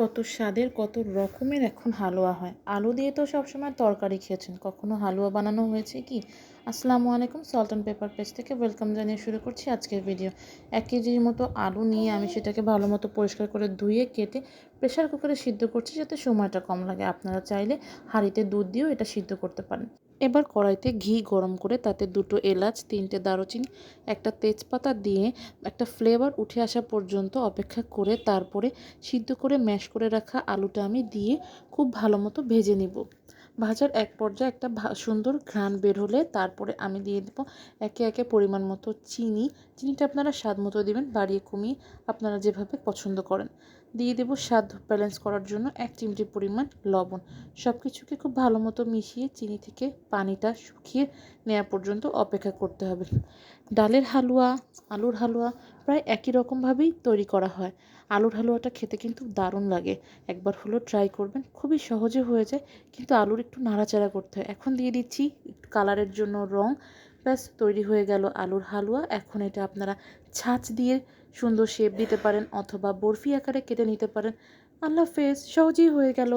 কত স্বাদের, কত রকমের এখন হালুয়া হয়। আলু দিয়ে তো সবসময় তরকারি খেয়েছেন। কখনো হালুয়া বানানো হয়েছে কি? আসসালামু আলাইকুম সল্ট অ্যান্ড পেপার পেজ থেকে ওয়েলকাম জানিয়ে শুরু করছি আজকের ভিডিও। এক কেজির মতো আলু নিয়ে আমি সেটাকে ভালো মতো পরিষ্কার করে ধুয়ে, কেটে প্রেশার কুকারে সিদ্ধ করছি যাতে সময়টা কম লাগে। আপনারা চাইলে হাঁড়িতে দুধ দিয়েও এটা সিদ্ধ করতে পারেন। এবার কড়াইতে ঘি গরম করে তাতে দুটো এলাচ, তিনটে দারুচিনি, একটা তেজপাতা দিয়ে একটা ফ্লেভার উঠে আসা পর্যন্ত অপেক্ষা করে তারপরে সিদ্ধ করে ম্যাশ করে রাখা আলুটা আমি দিয়ে খুব ভালো মতো ভেজে নিব। ভাজার এক পর্যায়ে একটা সুন্দর ঘ্রাণ বের হলে তারপরে আমি দিয়ে দেবো একে একে পরিমাণ মতো চিনি। চিনিটা আপনারা স্বাদ মতো দেবেন, বাড়িয়ে কমিয়ে আপনারা যেভাবে পছন্দ করেন। দিয়ে দেবো স্বাদ ব্যালেন্স করার জন্য এক চিমটি পরিমাণ লবণ। সব কিছুকে খুব ভালো মতো মিশিয়ে চিনি থেকে পানিটা শুকিয়ে নেওয়া পর্যন্ত অপেক্ষা করতে হবে। ডালের হালুয়া, আলুর হালুয়া প্রায় একই রকমভাবেই তৈরি করা হয়। আলুর হালুয়াটা খেতে কিন্তু দারুণ লাগে। একবার হলো ট্রাই করবেন। খুবই সহজে হয়ে যায়, কিন্তু আলুর একটু নাড়াচাড়া করতে হয়। এখন দিয়ে দিচ্ছি কালারের জন্য রং। ব্যাস, তৈরি হয়ে গেল আলুর হালুয়া। এখন এটা আপনারা ছাঁচ দিয়ে সুন্দর শেপ দিতে পারেন অথবা বরফি আকারে কেটে নিতে পারেন। আল্লাহ হাফেজ, সহজেই হয়ে গেল।